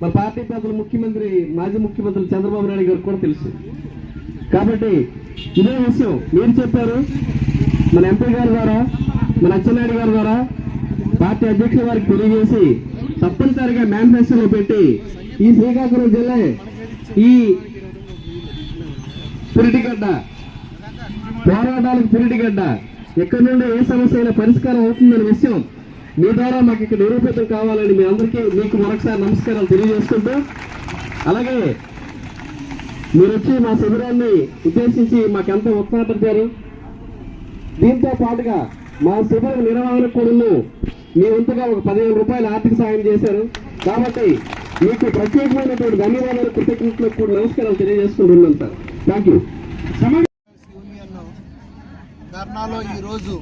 మన పార్టీ పెద్దలు ముఖ్యమంత్రి మాజీ ముఖ్యమంత్రి చంద్రబాబు నాయుడు గారికి కూడా తెలుసు. కాబట్టి ఇదే విషయం. మీరు చెప్పారు మన ఎంపీ గారి ద్వారా మన అచ్చెన్నాయుడు గారి ద్వారా పార్టీ అధ్యక్షుల వారికి తెలియజేసి తప్పనిసరిగా మేనిఫెస్టోలో పెట్టి ఈ శ్రీకాకుళం జిల్లా ఈ పురిటిగడ్డ పోరాటాలకు పురిటిగడ్డ ఎక్కడి నుండి ఏ సమస్య అయినా పరిష్కారం అవుతుందనే విషయం మీ ద్వారా మాకు ఇక్కడ నిరూపితం కావాలని మీ అందరికీ మీకు మరొకసారి నమస్కారాలు తెలియజేసుకుంటూ అలాగే మీరు వచ్చి మా శిబిరాన్ని ఉద్దేశించి మాకెంతో ఉత్సాహపరిచారు. దీంతో పాటుగా మా శిబిర నిర్వహణ కూడా మీ వంతుగా ఒక పదివేల రూపాయలు ఆర్థిక సాయం చేశారు. కాబట్టి మీకు ప్రత్యేకమైనటువంటి ధన్యవాదాలు కృతజ్ఞతలకు కూడా నమస్కారాలు తెలియజేసుకుంటున్నాను సార్. థ్యాంక్ యూ ధర్నాలో ఈరోజు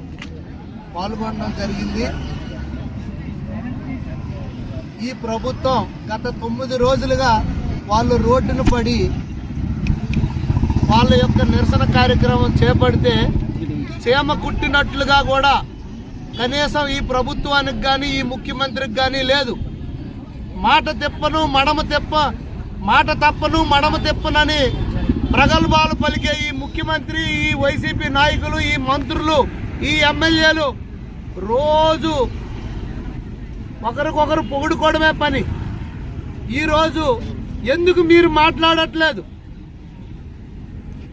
పాల్గొనడం జరిగింది. ఈ ప్రభుత్వం గత తొమ్మిది రోజులుగా వాళ్ళు రోడ్డును పడి వాళ్ళ యొక్క నిరసన కార్యక్రమం చేపడితే చీమ కుట్టినట్లుగా కూడా కనీసం ఈ ప్రభుత్వానికి కానీ ఈ ముఖ్యమంత్రికి కానీ లేదు. మాట తెప్పను మడమ తెప్ప మాట తప్పను మడమ తెప్పనని ప్రగల్భాలు పలికే ఈ ముఖ్యమంత్రి ఈ వైసీపీ నాయకులు ఈ మంత్రులు ఈ ఎమ్మెల్యేలు రోజు ఒకరికొకరు పొగుడుకోవడమే పని. ఈరోజు ఎందుకు మీరు మాట్లాడట్లేదు?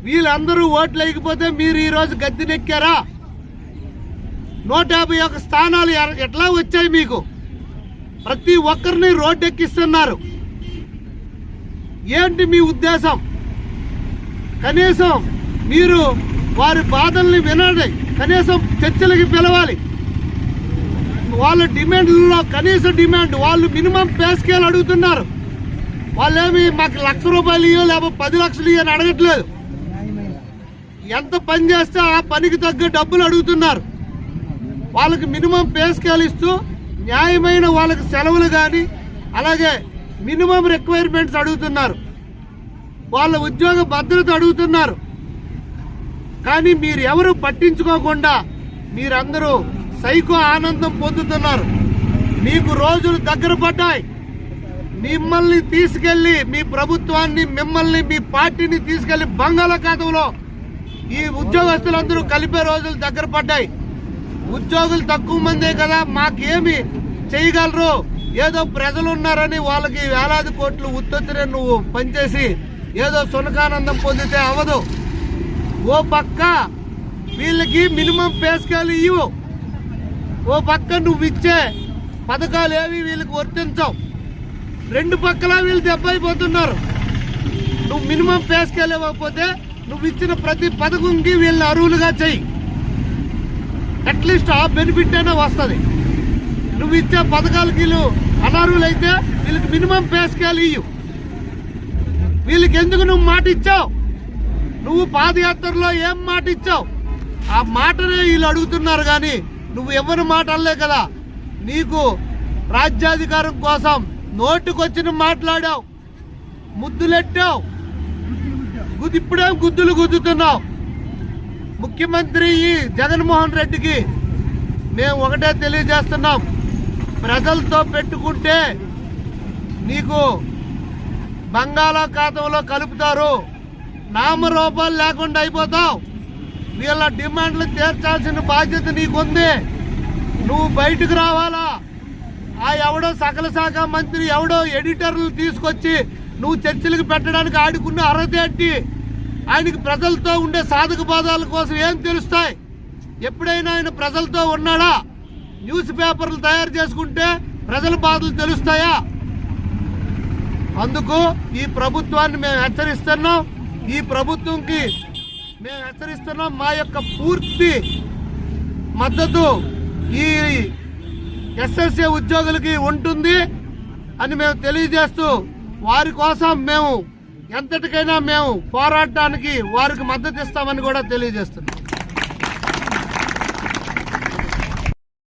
వీళ్ళందరూ ఓట్లు వేయకపోతే మీరు ఈరోజు గద్దెనెక్కారా నూట యాభై ఒక్క స్థానాలు ఎట్లా వచ్చాయి మీకు? ప్రతి ఒక్కరిని రోడ్డెక్కిస్తున్నారు. ఏంటి మీ ఉద్దేశం? కనీసం మీరు వారి బాధల్ని వినండి కనీసం చర్చలకి పిలవాలి. వాళ్ళ డిమాండ్ కనీస డిమాండ్ వాళ్ళు మినిమం పే స్కేల్ అడుగుతున్నారు. వాళ్ళేమి మాకు లక్ష రూపాయలు ఇయ్యో లేకపోతే పది లక్షలు ఇయ్యని అడగట్లేదు. ఎంత పని చేస్తే ఆ పనికి తగ్గ డబ్బులు అడుగుతున్నారు. వాళ్ళకి మినిమం పే స్కేల్ ఇస్తూ న్యాయమైన వాళ్ళకి సెలవులు కానీ అలాగే మినిమం రిక్వైర్మెంట్స్ అడుగుతున్నారు. వాళ్ళ ఉద్యోగ భద్రత అడుగుతున్నారు. కానీ మీరు ఎవరు పట్టించుకోకుండా మీరందరూ సైకో ఆనందం పొందుతున్నారు. మీకు రోజులు దగ్గర పడ్డాయి. మిమ్మల్ని తీసుకెళ్ళి మీ ప్రభుత్వాన్ని మిమ్మల్ని మీ పార్టీని తీసుకెళ్ళి బంగాళాఖాతంలో ఈ ఉద్యోగస్తులందరూ కలిపే రోజులు దగ్గర పడ్డాయి. ఉద్యోగులు తక్కువ మందే కదా మాకేమి చేయగలరు? ఏదో ప్రజలు ఉన్నారని వాళ్ళకి వేలాది కోట్లు ఉత్తొత్తిరే నువ్వు పనిచేసి ఏదో సునకానందం పొందితే అవదు. ఓ పక్క వీళ్ళకి మినిమం పేస్కాలు ఇవ్వు. ఓ పక్క నువ్వు ఇచ్చే పథకాలు ఏవి వీళ్ళకి వర్తించవు. రెండు పక్కల వీళ్ళు దెబ్బైపోతున్నారు. నువ్వు మినిమం పేసుకెళ్ళకపోతే నువ్వు ఇచ్చిన ప్రతి పథకంకి వీళ్ళని అరువులుగా చెయ్యి. అట్లీస్ట్ ఆ బెనిఫిట్ అయినా వస్తుంది. నువ్వు ఇచ్చే పథకాలకి వీళ్ళు అనర్హులైతే వీళ్ళకి మినిమం పేస్కేల్ ఇయ్యు. వీళ్ళకి ఎందుకు నువ్వు మాట ఇచ్చావు? నువ్వు పాదయాత్రలో ఏం మాట ఇచ్చావు? ఆ మాటనే వీళ్ళు అడుగుతున్నారు కానీ నువ్వు ఎవరి మాటలే కదా? నీకు రాజ్యాధికారం కోసం నోటుకొచ్చిన మాట్లాడావు. ముద్దులెట్టావు. ఇప్పుడే గుద్దులు గుద్దుతున్నావు? ముఖ్యమంత్రి ఈ జగన్మోహన్ రెడ్డికి మేము ఒకటే తెలియజేస్తున్నాం. ప్రజలతో పెట్టుకుంటే నీకు బంగాళాఖాతంలో కలుపుతారు. నామరూపాలు లేకుండా అయిపోతావు. వీళ్ళ డిమాండ్లు తీర్చాల్సిన బాధ్యత నీకుంది. నువ్వు బయటకు రావాలా? ఆ ఎవడో సకల శాఖ మంత్రి ఎవడో ఎడిటర్లు తీసుకొచ్చి నువ్వు చర్చలకు పెట్టడానికి ఆడుకున్న అర్హత ఏంటి? ఆయనకి ప్రజలతో ఉండే సాధక బాధాల కోసం ఏం తెలుస్తాయి? ఎప్పుడైనా ఆయన ప్రజలతో ఉన్నాడా? న్యూస్ పేపర్లు తయారు చేసుకుంటే ప్రజల బాధలు తెలుస్తాయా? అందుకు ఈ ప్రభుత్వాన్ని మేము హెచ్చరిస్తున్నాం. ఈ ప్రభుత్వంకి మేము హెచ్చరిస్తున్నాం మా యొక్క పూర్తి మద్దతు ఈ ఎస్ఎస్ఏ ఉద్యోగులకి ఉంటుంది అని మేము తెలియజేస్తూ వారి కోసం మేము ఎంతటికైనా మేము పోరాడటానికి వారికి మద్దతు ఇస్తామని కూడా తెలియజేస్తున్నాం.